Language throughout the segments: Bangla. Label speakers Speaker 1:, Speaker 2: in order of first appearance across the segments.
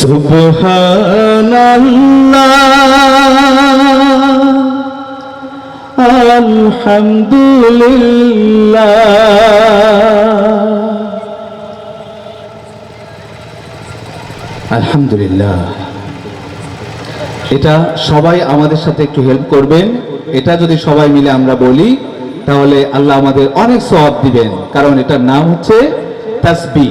Speaker 1: সুবহানাল্লাহ। আলহামদুলিল্লাহ। আলহামদুলিল্লাহ এটা সবাই আমাদের সাথে একটু হেল্প করবেন। এটা যদি সবাই মিলে আমরা বলি, তাহলে আল্লাহ আমাদের অনেক সওয়াব দিবেন। কারণ এটার নাম হচ্ছে তাসবিহ।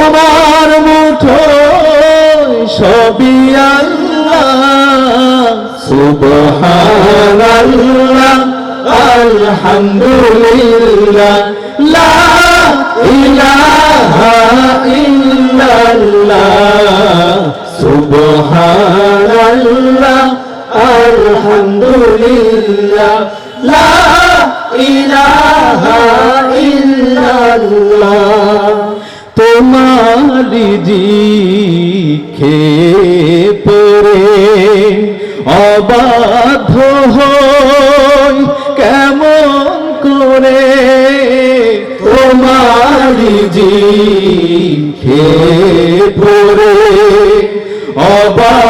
Speaker 1: তোমার মুঠো সবই আল্লাহ। সুবহানাল্লাহ আলহামদুলিল্লাহ লা ইলাহা ইল্লাল্লাহ। সুবহানাল্লাহ আলহামদুলিল্লাহ লা ইলাহা ইল্লাল্লাহ। তোমারি জিখে পরে অবাধ্য হই কেমন করে তোমারি জিখে পরে অবাধ্য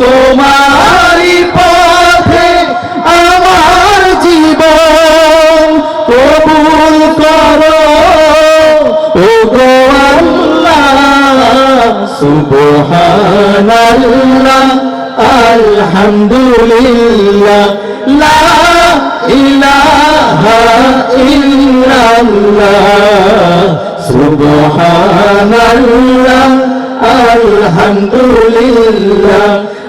Speaker 1: তোমারই পথে আমার জীবন কবুল করো। ও গো আল্লাহ, সুবহানাল্লাহ, আলহামদুলিল্লাহ, লা ইলাহা ইল্লাল্লাহ, সুবহানাল্লাহ, আলহামদুলিল্লাহ।